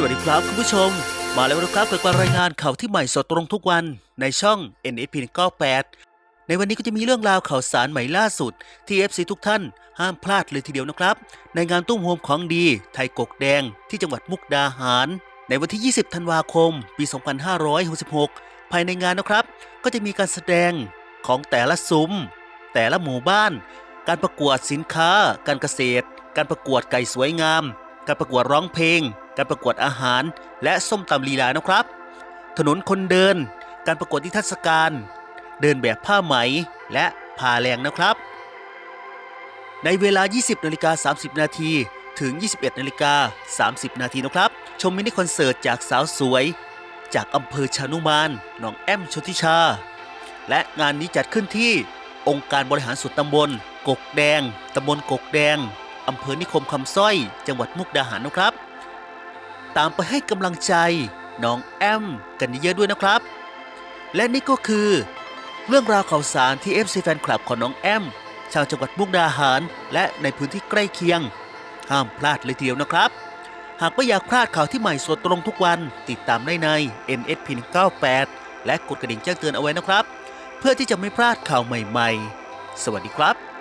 สวัสดีครับคุณผู้ชม มาแล้วนะครับกับการรายงานข่าวที่ใหม่สดตรงทุกวันในช่อง NFP 98ในวันนี้ก็จะมีเรื่องราวข่าวสารใหม่ล่าสุด ที่ FC ทุกท่านห้ามพลาดเลยทีเดียวนะครับ ในงานตุ้มโฮมของดี ไทยกกแดง ที่จังหวัดมุกดาหาร ในวันที่ 20 ธันวาคม ปี 2566 ภายในงานนะครับ ก็จะมีการแสดงของแต่ละซุ้ม แต่ละหมู่บ้าน การประกวดสินค้า การเกษตร การประกวดไก่สวยงาม การประกวดร้องเพลง การประกวดอาหาร และส้มตำลีลานะครับ ถนนคนเดิน การประกวดนิทรรศการ เดินแบบผ้าไหมและพาแรงนะครับ ในเวลา 20นาฬิกา30 นาทีถึง 21นาฬิกา30 นาทีนะครับ ชมมินิคอนเสิร์ตจากสาวสวย จากอำเภอชานุมานหนองแอมชนทิชา และงานนี้จัดขึ้นที่องค์การบริหารส่วนตำบล กกแดงตำบลกกแดงอำเภอนิคมคำสร้อย จังหวัดมุกดาหารนะครับ ตามไปให้กำลังใจ น้องแอมกันเยอะๆด้วยนะครับ และนี่ก็คือ เรื่องราวข่าวสารที่ FC แฟนคลับของน้องแอม ชาวจังหวัดมุกดาหาร และในพื้นที่ใกล้เคียง ห้ามพลาดเลยทีเดียวนะครับ หากไม่อยากพลาดข่าวที่ใหม่สดตรงทุกวัน ติดตามได้ใน NSP 98และกดกระดิ่งแจ้งเตือนเอาไว้นะครับ เพื่อที่จะไม่พลาดข่าวใหม่ ๆ สวัสดีครับ